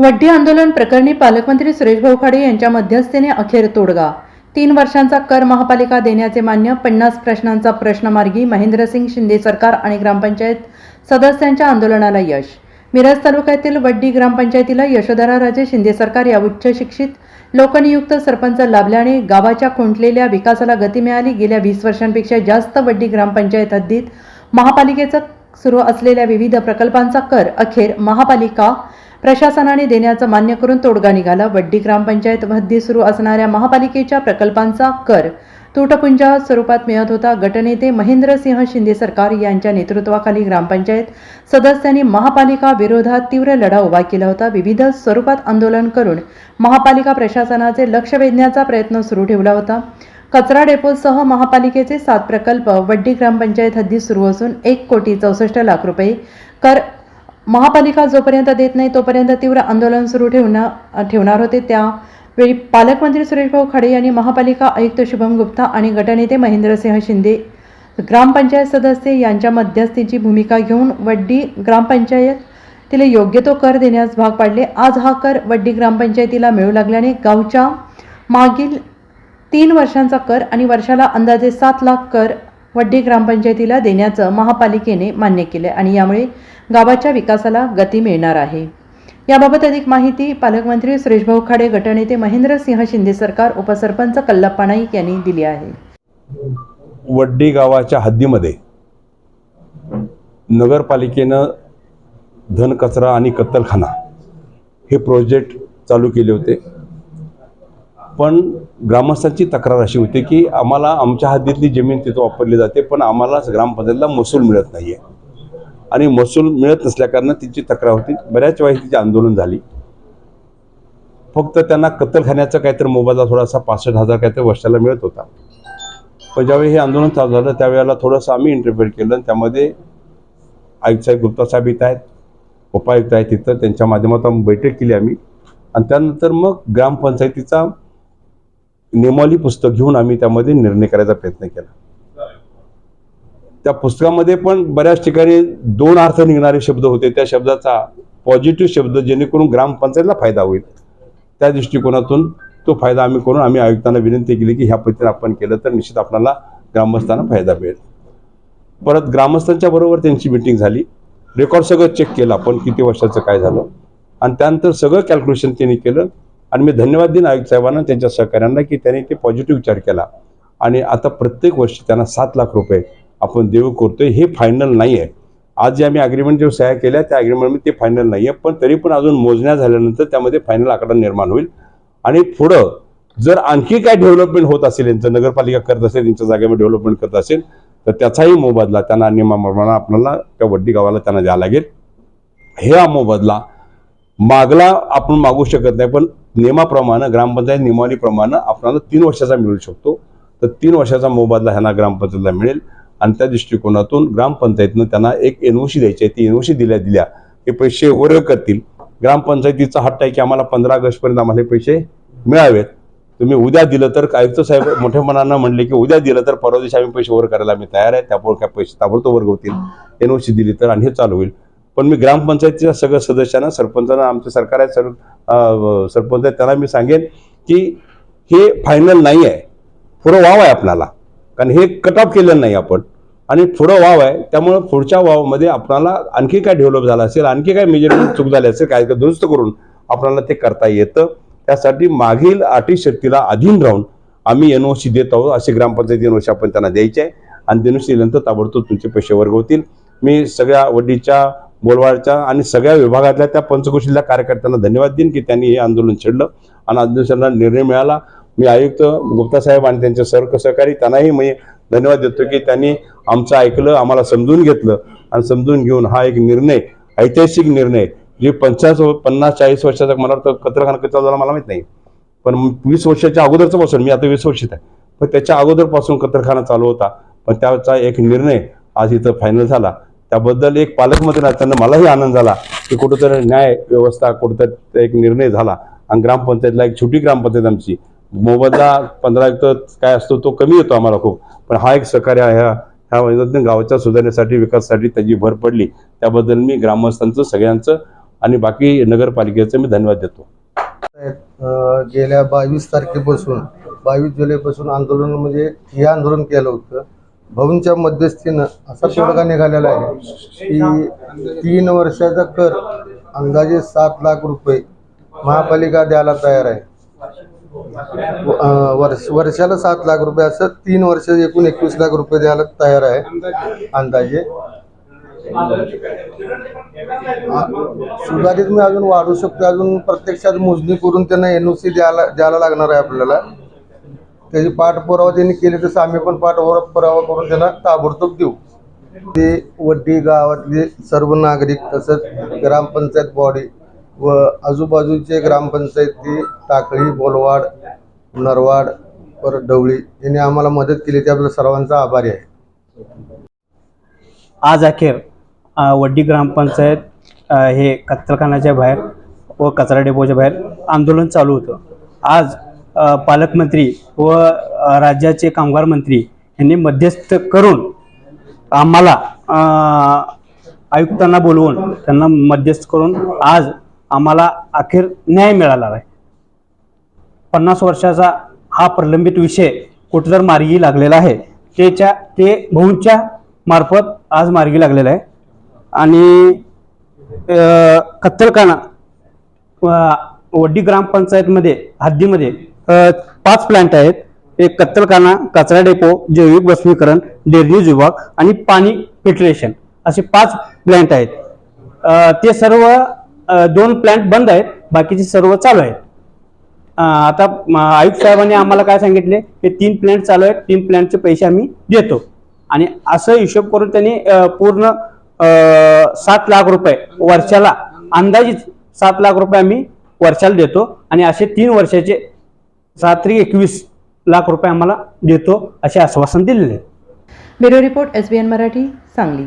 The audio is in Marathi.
वड्डी आंदोलन प्रकरणी पालकमंत्री सुरेश भाऊ खाडे यांच्या मध्यस्थीने अखेर तोडगा. तीन वर्षांचा कर महापालिका देण्याचे मान्य पन्नास प्रश्नांचा प्रश्नमार्गी महेंद्रसिंग शिंदे सरकार आणि ग्रामपंचायत सदस्यांच्या आंदोलनाला यश. मिरज तालुक्यातील वड्डी ग्रामपंचायतीला यशोधराराजे शिंदे सरकार या उच्च शिक्षित लोकनियुक्त सरपंच लाभल्याने गावाच्या खुंटलेल्या विकासाला गती मिळाली. गेल्या वीस वर्षांपेक्षा जास्त वड्डी ग्रामपंचायत हद्दीत महापालिकेचं सुरू असलेल्या विविध प्रकल्पांचा कर अखेर महापालिका प्रशासनाने देण्याचं मान्य करून तोडगा निघाला. वड्डी ग्रामपंचायत हद्दीत सुरू असणाऱ्या महापालिकेच्या प्रकल्पांचा कर तुटपुंजा स्वरूपात मिळत होता. गटनेते महेंद्रसिंह शिंदे सरकार यांच्या नेतृत्वाखाली ग्रामपंचायत सदस्यांनी महापालिका विरोधात तीव्र लढा उभा केला होता. विविध स्वरूपात आंदोलन करून महापालिका प्रशासनाचे लक्ष वेधण्याचा प्रयत्न सुरू ठेवला होता. कचरा डेपोसह महापालिकेचे सात प्रकल्प वड्डी ग्रामपंचायत हद्दीत सुरू असून एक कोटी चौसष्ट लाख रुपये कर महापालिका जोपर्यंत देत नाही तोपर्यंत तीव्र आंदोलन सुरू ठेवणार ठेवणार होते. त्यावेळी पालकमंत्री सुरेशभाऊ खाडे यांनी महापालिका आयुक्त शुभम गुप्ता आणि गटनेते महेंद्रसिंह शिंदे ग्रामपंचायत सदस्य यांच्या मध्यस्थीची भूमिका घेऊन वड्डी ग्रामपंचायत तिला योग्य तो कर देण्यास भाग पाडले. आज हा कर वड्डी ग्रामपंचायतीला मिळू लागल्याने गावच्या मागील तीन वर्षांचा कर आणि वर्षाला अंदाजे सात लाख कर वड्डी ग्रामपंचायतीला देण्याचं महापालिकेने मान्य केले आणि यामुळे गावाच्या विकासाला गती मिळणार आहे. याबाबत अधिक माहिती पालकमंत्री सुरेशभाऊ खाडे गटनेते महेंद्रसिंह शिंदे सरकार उपसरपंच कल्लप्पा नाईक यांनी दिली आहे. वड्डी गावाच्या हद्दीमध्ये नगरपालिकेनं धनकचरा आणि कत्तलखाना हे प्रोजेक्ट चालू केले होते. पण ग्रामस्थांची तक्रार अशी होती की आम्हाला आमच्या हद्दीतली जमीन तिथं वापरली जाते पण आम्हाला ग्रामपंचायतीला महसूल मिळत नाही आहे आणि महसूल मिळत नसल्याकारणानं तिची तक्रार होती. बऱ्याच वेळी तिची आंदोलन झाली. फक्त त्यांना कत्तलखान्याचा काहीतरी मोबदला थोडासा पासष्ट हजार काहीतरी वर्षाला मिळत होता. पण ज्यावेळी हे आंदोलन चालू झालं त्यावेळेला थोडंसं आम्ही इंटरफेअर केलं आणि त्यामध्ये आयुक्त साहेब गुप्ता साहेब इथं आहेत उपायुक्त आहेत तिथं त्यांच्या माध्यमातून बैठक केली आम्ही. आणि त्यानंतर मग ग्रामपंचायतीचा नियमावली पुस्तक घेऊन आम्ही त्यामध्ये निर्णय करायचा प्रयत्न केला. त्या पुस्तकामध्ये पण बऱ्याच ठिकाणी दोन अर्थ निघणारे शब्द होते. त्या शब्दाचा पॉझिटिव्ह शब्द जेणेकरून ग्रामपंचायतला फायदा होईल. त्या दृष्टिकोनातून तो फायदा आम्ही करून आम्ही आयुक्तांना विनंती केली की ह्या पद्धतीने आपण केलं तर निश्चित आपल्याला ग्रामस्थांना फायदा मिळेल. परत ग्रामस्थांच्या बरोबर त्यांची मिटिंग झाली. रेकॉर्ड सगळं चेक केलं आपण किती वर्षाचं काय झालं. आणि त्यानंतर सगळं कॅल्क्युलेशन त्यांनी केलं. आणि मी धन्यवाद देईन आयुक्त साहेबांना त्यांच्या सहकाऱ्यांना की त्यांनी ते पॉझिटिव्ह विचार केला. आणि आता प्रत्येक वर्षी त्यांना सात लाख रुपये आपण देऊ करतोय हे फायनल नाही आहे आज जे आम्ही अग्रीमेंट जे सह्या केल्या त्या अग्रीमेंटमध्ये ते फायनल नाही आहे पण तरी पण अजून मोजण्या झाल्यानंतर त्यामध्ये फायनल आकडा निर्माण होईल. आणि पुढं जर आणखी काय डेव्हलपमेंट होत असेल यांचं नगरपालिका करत असेल त्यांच्या जागेमध्ये डेव्हलपमेंट करत असेल तर त्याचाही मोबदला त्यांना नियमाप्रमाणे आपल्याला त्या वड्डी गावाला त्यांना द्यावा लागेल. हे हा मोबदला मागला आपण मागू शकत नाही पण नियमाप्रमाणे ग्रामपंचायत नियमावलीप्रमाणे आपल्याला तीन वर्षाचा मिळू शकतो. तर तीन वर्षाचा मोबदला ह्यांना ग्रामपंचायतीला मिळेल. आणि त्या दृष्टिकोनातून ग्रामपंचायतीनं त्यांना एक एनओसी द्यायची आहे. ती एनओसी दिल्या दिल्या हे पैसे वर्ग करतील. ग्रामपंचायतीचा हट्ट आहे की आम्हाला पंधरा ऑगस्टपर्यंत आम्हाला हे पैसे मिळावेत. तुम्ही उद्या दिलं तर आयुक्त साहेब मोठ्या मनानं म्हणले की उद्या दिलं तर परवा दिवशी आम्ही पैसे वर करायला आम्ही तयार आहे. त्यामुळे काय पैसे ताबडतोब वर्ग होतील एनओसी दिली तर आणि हे चालू होईल. पण मी ग्रामपंचायतीच्या सगळ्या सदस्यांना सरपंचांना आमचे सरकार आहे सर सरपंच आहे त्यांना मी सांगेन की हे फायनल नाही आहे. पुढं वाव आहे आपणाला कारण हे कट ऑफ केलेलं नाही आपण. आणि पुढं वाव आहे. त्यामुळं पुढच्या वावमध्ये आपणाला आणखी काय डेव्हलप झालं असेल आणखी काय मेजरमेंट चूक झाली असेल काय दुरुस्त करून आपणाला ते करता येतं. त्यासाठी मागील अटी शक्तीला अधीन राहून आम्ही एन ओ सी देत आहोत. अशी ग्रामपंचायत सी आपण त्यांना द्यायची आहे. आणि एनओसी दिल्यानंतर ताबडतोब तुमचे पैसे वर्ग होतील मी सगळ्या वडीच्या बोलवाडच्या आणि सगळ्या विभागातल्या त्या पंचकोशीतल्या कार्यकर्त्यांना धन्यवाद देईन की त्यांनी हे आंदोलन छेडलं आणि आंदोलनाला निर्णय मिळाला. मी आयुक्त गुप्ता साहेब आणि त्यांचे सर्व सहकारी त्यांनाही मी धन्यवाद देतो की त्यांनी आमचं ऐकलं आम्हाला समजून घेतलं आणि समजून घेऊन हा एक निर्णय ऐतिहासिक निर्णय जे पंचाळीस पन्नास चाळीस वर्षाचा मला वाटतं कत्रखाना कचरा चालू झाला मला माहीत नाही. पण वीस वर्षाच्या अगोदरचं पासून मी आता वीस वर्षात आहे. पण त्याच्या अगोदरपासून कत्रखाना चालू होता. पण त्याचा एक निर्णय आज इथं फायनल झाला. त्याबद्दल एक पालकमंत्री असताना मलाही आनंद झाला की कुठंतरी न्याय व्यवस्था कुठंतरी एक निर्णय झाला. आणि ग्रामपंचायतला एक छोटी ग्रामपंचायत आमची. मोबदला पंधरा तर काय असतो तो कमी येतो आम्हाला खूप. पण हा एक सहकार्य ह्या ह्या मदतीने गावाच्या सुधारणेसाठी विकासासाठी त्याची भर पडली. त्याबद्दल मी ग्रामस्थांचं सगळ्यांचं आणि बाकी नगरपालिकेचं मी धन्यवाद देतो. गेल्या बावीस तारखेपासून बावीस जुलैपासून आंदोलन म्हणजे हे आंदोलन केलं होतं. भाऊंच्या मध्यस्थीनं असा तोडगा निघालेला आहे की तीन वर्षाचा कर अंदाजे सात लाख रुपये महापालिका द्यायला तयार आहे. वर्ष वर्षाला सात लाख रुपये असं तीन वर्ष एकूण एकवीस लाख रुपये द्यायला तयार आहे अंदाजे. सुधारित मी अजून वाढू शकतो अजून प्रत्यक्षात मोजणी करून त्यांना एन ओ सी द्यायला द्यायला लागणार आहे आपल्याला. त्याची पाठपुरावा त्यांनी केली तसं आम्ही पण पाठपुरावा करून त्यांना ताबडतोब देऊ. ते वड्डी गावातले सर्व नागरिक तसंच ग्रामपंचायत बॉडी व आजूबाजूचे ग्रामपंचायती टाकळी बोलवाड नरवाड परत ढवळी यांनी आम्हाला मदत केली. त्याबद्दल सर्वांचा आभारी आहे. आज अखेर वड्डी ग्रामपंचायत हे कत्तलखानाच्या बाहेर व कचरा डेपोच्या बाहेर आंदोलन चालू होतं. आज पालकमंत्री व राज्याचे कामगार मंत्री यांनी मध्यस्थ करून आम्हाला आयुक्तांना बोलवून त्यांना मध्यस्थ करून आज आम्हाला अखेर न्याय मिळाला आहे. पन्नास वर्षाचा हा प्रलंबित विषय कुठं तर मार्गी लागलेला आहे. त्याच्या ते भाऊंच्या मार्फत आज मार्गी लागलेला आहे. आणि कत्तलखाना वड्डी ग्रामपंचायतमध्ये हद्दीमध्ये पाच प्लांट आहेत. एक कत्तलखाना कचरा डेपो जैविक भस्मीकरण डेरनीज विभाग आणि पाणी फिल्ट्रेशन असे पाच प्लांट आहेत. ते सर्व दोन प्लांट बंद आहेत. बाकीचे सर्व चालू आहेत. आता आयुक्त साहेबांनी आम्हाला काय सांगितले? हे तीन प्लॅन्ट चालू आहेत. तीन प्लॅन्टचे पैसे आम्ही देतो. आणि असं हिशोब करून त्यांनी पूर्ण सात लाख रुपये वर्षाला अंदाजित सात लाख रुपये आम्ही वर्षाला देतो आणि असे तीन वर्षाचे सात एकवीस लाख रुपये आम्हाला देतो असे आश्वासन दिलेले bureau report S B N Marathi Sangli.